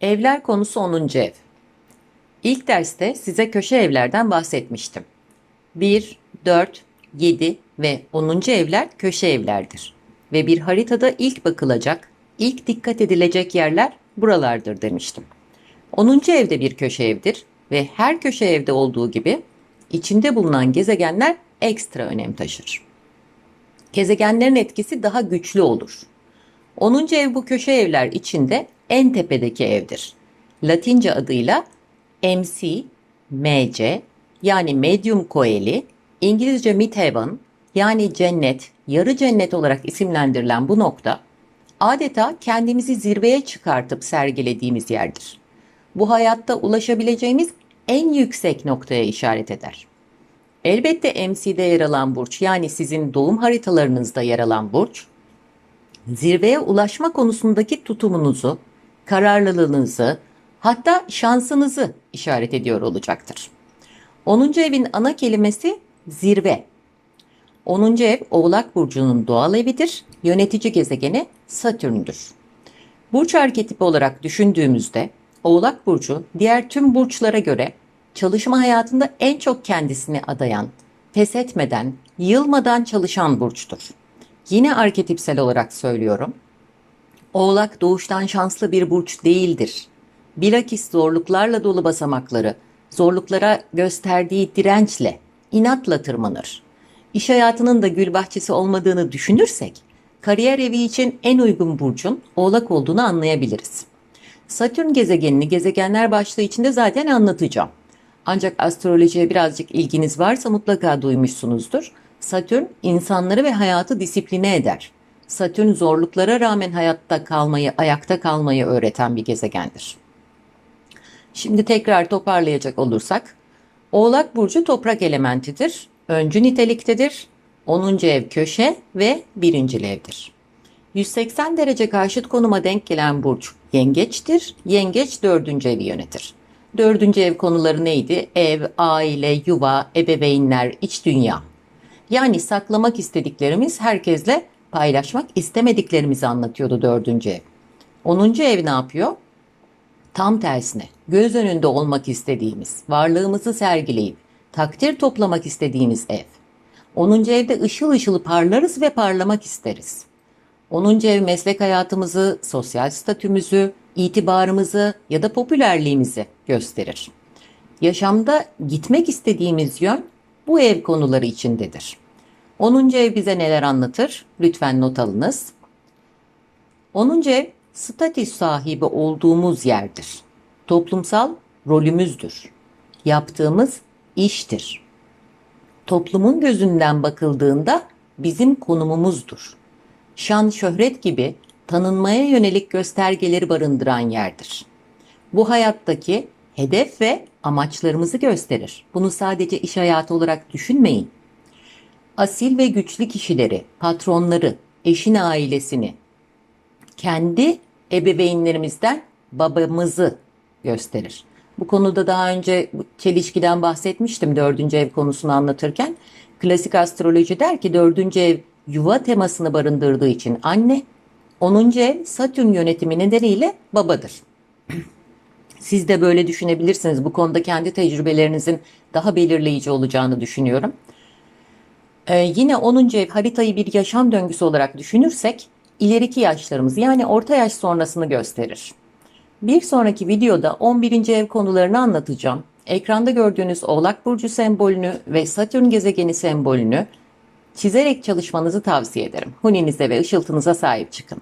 Evler konusu 10. ev. İlk derste size köşe evlerden bahsetmiştim. 1, 4, 7 ve 10. evler köşe evlerdir. Ve bir haritada ilk bakılacak, ilk dikkat edilecek yerler buralardır demiştim. 10. evde bir köşe evdir ve her köşe evde olduğu gibi içinde bulunan gezegenler ekstra önem taşır. Gezegenlerin etkisi daha güçlü olur. 10. ev bu köşe evler içinde en tepedeki evdir. Latince adıyla MC, MC yani Medium Coeli, İngilizce Midheaven yani cennet, yarı cennet olarak isimlendirilen bu nokta adeta kendimizi zirveye çıkartıp sergilediğimiz yerdir. Bu hayatta ulaşabileceğimiz en yüksek noktaya işaret eder. Elbette MC'de yer alan burç yani sizin doğum haritalarınızda yer alan burç zirveye ulaşma konusundaki tutumunuzu, kararlılığınızı, hatta şansınızı işaret ediyor olacaktır. 10. evin ana kelimesi zirve. 10. ev Oğlak burcunun doğal evidir. Yönetici gezegeni Satürn'dür. Burç arketipi olarak düşündüğümüzde Oğlak burcu diğer tüm burçlara göre çalışma hayatında en çok kendisini adayan, pes etmeden, yılmadan çalışan burçtur. Yine arketipsel olarak söylüyorum. Oğlak doğuştan şanslı bir burç değildir. Bilakis zorluklarla dolu basamakları, zorluklara gösterdiği dirençle, inatla tırmanır. İş hayatının da gül bahçesi olmadığını düşünürsek, kariyer evi için en uygun burcun Oğlak olduğunu anlayabiliriz. Satürn gezegenini gezegenler başlığı içinde zaten anlatacağım. Ancak astrolojiye birazcık ilginiz varsa mutlaka duymuşsunuzdur. Satürn insanları ve hayatı disipline eder. Satürn zorluklara rağmen hayatta kalmayı, ayakta kalmayı öğreten bir gezegendir. Şimdi tekrar toparlayacak olursak, Oğlak burcu toprak elementidir, öncü niteliktedir, 10. ev köşe ve 1. evdir. 180 derece karşıt konuma denk gelen burç yengeçtir. Yengeç 4. evi yönetir. 4. ev konuları neydi? Ev, aile, yuva, ebeveynler, iç dünya. Yani saklamak istediklerimiz herkesle paylaşmak istemediklerimizi anlatıyordu 4. ev. 10. ev ne yapıyor? Tam tersine göz önünde olmak istediğimiz, varlığımızı sergileyip takdir toplamak istediğimiz ev. 10. evde ışıl ışıl parlarız ve parlamak isteriz. 10. ev meslek hayatımızı, sosyal statümüzü, itibarımızı ya da popülerliğimizi gösterir. Yaşamda gitmek istediğimiz yön bu ev konuları içindedir. 10. ev bize neler anlatır? Lütfen not alınız. 10. ev statüs sahibi olduğumuz yerdir. Toplumsal rolümüzdür. Yaptığımız iştir. Toplumun gözünden bakıldığında bizim konumumuzdur. Şan, şöhret gibi tanınmaya yönelik göstergeleri barındıran yerdir. Bu hayattaki hedef ve amaçlarımızı gösterir. Bunu sadece iş hayatı olarak düşünmeyin. Asil ve güçlü kişileri, patronları, eşin ailesini, kendi ebeveynlerimizden babamızı gösterir. Bu konuda daha önce çelişkiden bahsetmiştim dördüncü ev konusunu anlatırken. Klasik astroloji der ki dördüncü ev yuva temasını barındırdığı için anne, 10. ev Satürn yönetimi nedeniyle babadır. Siz de böyle düşünebilirsiniz. Bu konuda kendi tecrübelerinizin daha belirleyici olacağını düşünüyorum. Ee, yine 10. ev haritayı bir yaşam döngüsü olarak düşünürsek ileriki yaşlarımız yani orta yaş sonrasını gösterir. Bir sonraki videoda 11. ev konularını anlatacağım. Ekranda gördüğünüz Oğlak Burcu sembolünü ve Satürn gezegeni sembolünü çizerek çalışmanızı tavsiye ederim. Huninize ve ışıltınıza sahip çıkın.